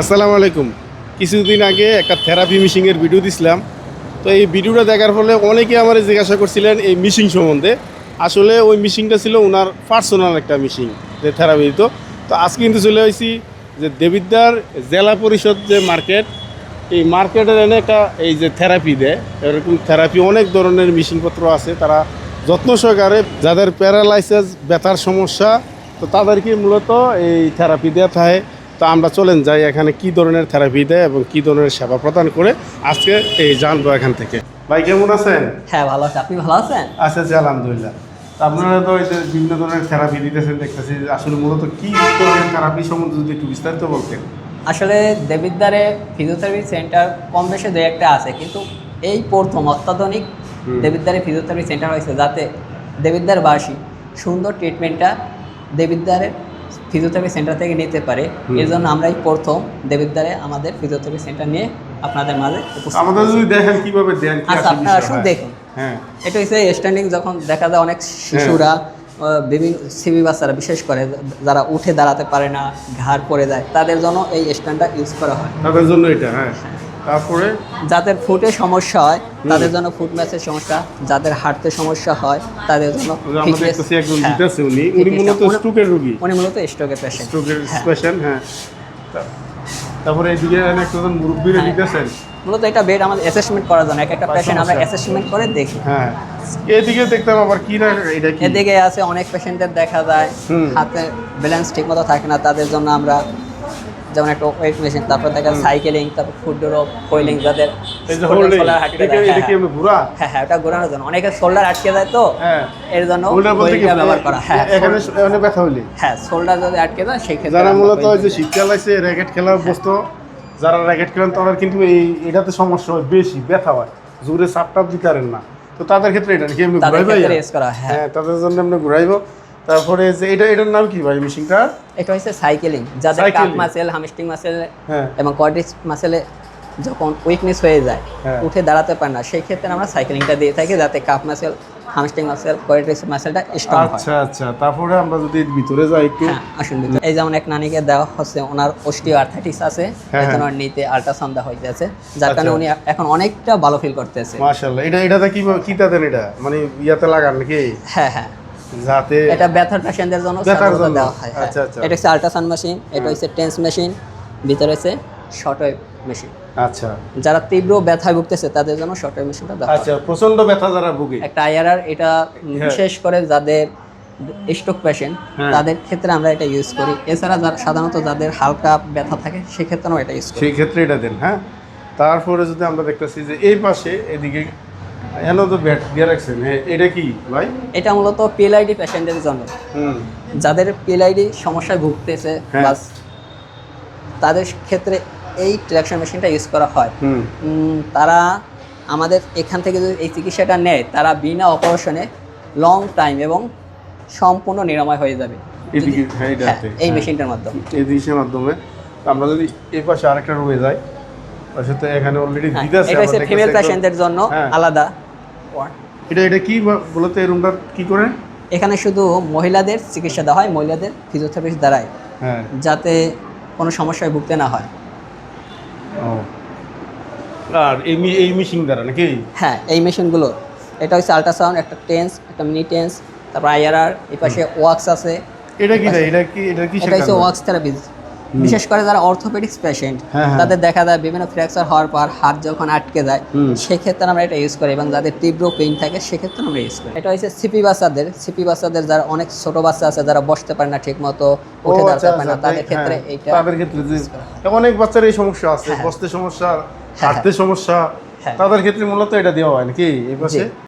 আসসালামু আলাইকুম। কিছুদিন আগে একটা থেরাপি মিশিংয়ের ভিডিও দিছিলাম। তো এই ভিডিওটা দেখার ফলে অনেকে আমার জিজ্ঞাসা করছিলেন এই মিশিং সম্বন্ধে। আসলে ওই মিশিংটা ছিল ওনার পার্সোনাল একটা মিশিং যে থেরাপি দিত। তো আজকে কিন্তু চলে আসছি যে দেবিদ্যার জেলা পরিষদ যে মার্কেট এই মার্কেটের এনে একটা এই যে থেরাপি দেয়। এরকম থেরাপি অনেক ধরনের মেশিনপত্র আছে। তারা যত্ন সহকারে যাদের প্যারালাইসিস ব্যথার সমস্যা, তো তাদেরকে মূলত এই থেরাপি দেওয়া থাকে তো আমরা চলেন যাই এখানে কি ধরনের থেরাপি দেয় এবং কি ধরনের সেবা প্রদান করে আজকে এই জানব এখান থেকে। ভাই কেমন আছেন? হ্যাঁ ভালো আছে। আপনি ভালো আছেন? আচ্ছা আচ্ছা আলহামদুলিল্লাহ। আপনারা তো যে বিভিন্ন ধরনের থেরাপি দিতেছেন দেখতেছি আসলে মূলত কি ধরনের থেরাপি সম্বন্ধে যদি একটু বিস্তারিত বলতেন। আসলে দেবিদ্বারে ফিজিওথেরাপি সেন্টার কম বেশি দু একটা আছে কিন্তু এই প্রথম অত্যাধুনিক। দেবিদ্বারে ফিজিওথেরাপি সেন্টার হয়েছে যাতে দেবিদ্বারবাসী সুন্দর ট্রিটমেন্টটা দেবিদ্বারের ফিজিওথেরাপি সেন্টার থেকে নিতে পারে। এর জন্য আমরা এই প্রথম দেবিদ্বারে আমাদের ফিজিওথেরাপি সেন্টার নিয়ে আপনাদের মাঝে উপস্থিত আমাদের যদি দেখেন কীভাবে দেন কি আচ্ছা আপনারা আসুন হয়? দেখুন। হ্যাঁ। এটা হচ্ছে স্ট্যান্ডিং যখন দেখা যায় অনেক শিশুরা আহ, বিভিন্ন সিবি বাচ্চারা বিশেষ করে যারা উঠে দাঁড়াতে পারে না ঘাড় পড়ে যায় তাদের জন্য এই স্ট্যান্ডটা ইউজ করা হয়। তাদের জন্য এটা হ্যাঁ। তারপরে যাদের ফুটে সমস্যা হয় তাদের জন্য ফুট ম্যাচের সমস্যা যাদের হাঁটতে সমস্যা হয় তাদের জন্য একজন হ্যাঁ, দিতেছে উনি। উনি মূলত স্ট্রোকের রোগী। উনি মূলত স্ট্রোকের পেশেন্ট স্ট্রোকের হ্যাঁ। পেশেন্ট হ্যাঁ। তারপরে এদিকে একজন মুরব্বীরা। দিতেছেন। মূলত এটা বেড আমাদের অ্যাসেসমেন্ট করার জন্য এক একটা পেশেন্ট আমরা অ্যাসেসমেন্ট করে দেখি। হ্যাঁ। এদিকে দেখতাম আবার কি না এটা কি? এদিকে আছে অনেক পেশেন্টের দেখা যায়। হাতে ব্যালেন্স ঠিক মতো থাকে না তাদের জন্য আমরা যেমন একটা ওয়েট মেশিন তারপর দেখা সাইকেলিং তারপর ফুড ড্রপ যাদের হোল্ডিং এটা হ্যাঁ, ঘোরা? হ্যাঁ হ্যাঁ ওটা ঘোরানোর জন্য। অনেকের শোল্ডার আটকে যায় তো হ্যাঁ। এর জন্য টা ব্যবহার করা। হ্যাঁ এখানে ব্যথা হ্যাঁ শোল্ডার যদি আটকে যায় সেই ক্ষেত্রে যারা মূলত ওই যে শীতকাল আছে র্যাকেট খেলা অভ্যস্ত যারা র্যাকেট খেলেন তাদের কিন্তু এই এটাতে সমস্যা হয় বেশি ব্যথা হয়। জোরে চাপ টাপ দিতে পারেন না। তো তাদের ক্ষেত্রে এটা কি এমনি তাদের ঘুরাইবাই ক্ষেত্রে use করা হয়, হ্যাঁ। হ্যাঁ তাদের জন্য আমরা ঘুরাইবো। তারপরে যে এটা এটার নাম কি ভাই মেশিনটা এটা হচ্ছে সাইকেলিং যাদের কাপ। মাসেল হামস্টিং মাসেল হ্যাঁ এবং কোয়াড্রিস মাসেলে যখন উইকনেস হয়ে যায় হ্যাঁ। উঠে দাঁড়াতে পারে না সেই ক্ষেত্রে আমরা সাইকেলিংটা দিয়ে থাকি যাতে calf muscle hamstring muscle quadriceps মাসেলটা strong হয় আচ্ছা আচ্ছা তারপরে আমরা যদি ভিতরে যাই একটু হ্যাঁ আসুন। এই যেমন এক নানিকে দেওয়া হচ্ছে ওনার অস্টিও আর্থাইটিস আছে এখন। ওর নিতে আল্ট্রাসাউন্ড দেওয়া হইতেছে যার কারণে আচ্ছা। উনি এখন অনেকটা ভালো ফিল করতেছে মাশাআল্লাহ এটা এটাতে কি কি দেন এটা মানে ইয়াতে লাগান নাকি হ্যাঁ হ্যাঁ যাতে এটা ব্যথার পেশেন্টদের জন্য ব্যথার? দেওয়া হয় হ্যাঁ। আচ্ছা, আচ্ছা। এটা হচ্ছে আল্ট্রাসাউন্ড মেশিন এটা হচ্ছে টেন্স মেশিন ভিতরে হচ্ছে শর্ট ওয়েভ মেশিন আচ্ছা যারা তীব্র ব্যথায় ভুগতেছে তাদের জন্য শর্ট ওয়েভ মেশিনটা দেওয়া আচ্ছা প্রচণ্ড ব্যথা যারা ভুগে একটা আইআরআর এটা বিশেষ করে যাদের স্ট্রোক পেশেন্ট হ্যাঁ। তাদের ক্ষেত্রে আমরা এটা ইউজ করি এছাড়া যারা সাধারণত যাদের হালকা ব্যথা থাকে সেক্ষেত্রে আমরা এটা ইউজ করি সেই ক্ষেত্রে এটা দেন হ্যাঁ তারপরে যদি আমরা দেখতেছি যে এই পাশে এদিকে এন তো ব্যাট দিয়ে রাখছেন। হ্যাঁ এটা কি ভাই? এটা মূলত পিএলআইডি পেশেন্টের জন্য। হুম। যাদের পিএলআইডি সমস্যায় ভুগতেছে হ্যাঁ। বাস তাদের ক্ষেত্রে এই ট্রাকশন মেশিনটা ইউজ করা হয়। হুম। তারা আমাদের এখান থেকে যদি এই চিকিৎসাটা নেয় তারা বিনা অপারেশনে লং টাইম এবং সম্পূর্ণ নিরাময় হয়ে যাবে। হ্যাঁ হ্যাঁ, এই মেশিনটার মাধ্যমে। এই জিনিসের মাধ্যমে। আমরা যদি এই পাশে আরেকটা রুমে যাই পাশে এখানে অলরেডি হ্যাঁ, আছে এটা হচ্ছে ফিমেল পেশেন্টদের জন্য হ্যাঁ। আলাদা। এটা এটা কি বলতো এই রুমটা কি করে? এখানে শুধু মহিলাদের চিকিৎসা দেওয়া হয় মহিলাদের ফিজিওথেরাপিস্ট দ্বারাই হ্যাঁ। যাতে কোনো সমস্যায় ভুগতে না হয়। ও। আর এই এই মিশিং দ্বারা নাকি? হ্যাঁ এই মেশিনগুলো এটা হচ্ছে আল্ট্রাসাউন্ড একটা টেন্স একটা মিনি টেন্স তারপর আইআরআর এই পাশে ওয়াক্স আছে। এটা কি এটা কি এটা কি এটা হচ্ছে ওয়াক্স থেরাপি বিশেষ করে যারা অর্থোপেডিক্স পেশেন্ট হ্যাঁ, হ্যাঁ। তাদের দেখা যায় বিভিন্ন ফ্র্যাকচার হওয়ার পর হাত যখন আটকে যায় সেক্ষেত্রে আমরা এটা ইউজ করি এবং যাদের তীব্র পেইন থাকে সেক্ষেত্রে আমরা ইউজ করি এটা হচ্ছে সিপি বাচ্চাদের সিপি বাচ্চাদের যারা অনেক ছোট বাচ্চা আছে যারা বসতে পারে না ঠিক মতো উঠে আচ্ছা, দাঁড়াতে পারে না আচ্ছা, তাদের ক্ষেত্রে হ্যাঁ, এইটা তাদের ক্ষেত্রে অনেক বাচ্চার এই সমস্যা আছে। বসতে সমস্যা। হাঁটতে সমস্যা। তাদের ক্ষেত্রে মূলত এটা দেওয়া হয় নাকি এই পাশে